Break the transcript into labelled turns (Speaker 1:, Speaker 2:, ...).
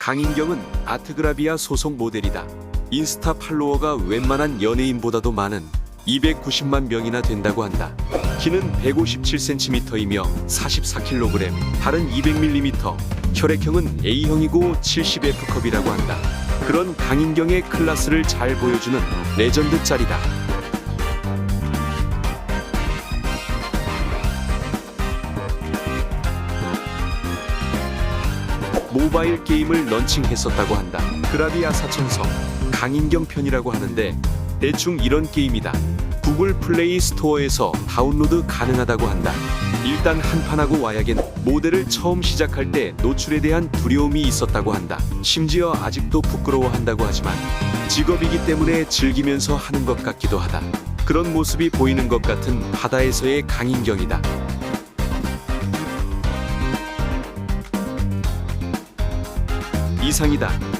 Speaker 1: 강인경은 아트그라비아 소속 모델이다. 인스타 팔로워가 웬만한 연예인보다도 많은 290만 명이나 된다고 한다. 키는 157cm이며 44kg, 발은 200mm, 혈액형은 A형이고 70F컵이라고 한다. 그런 강인경의 클래스를 잘 보여주는 레전드 짤이다. 모바일 게임을 런칭했었다고 한다. 그라비아 사천성 강인경 편이라고 하는데 대충 이런 게임이다. 구글 플레이 스토어에서 다운로드 가능하다고 한다. 일단 한판하고 와야겐 모델을 처음 시작할 때 노출에 대한 두려움이 있었다고 한다. 심지어 아직도 부끄러워한다고 하지만 직업이기 때문에 즐기면서 하는 것 같기도 하다. 그런 모습이 보이는 것 같은 바다에서의 강인경이다. 이상이다.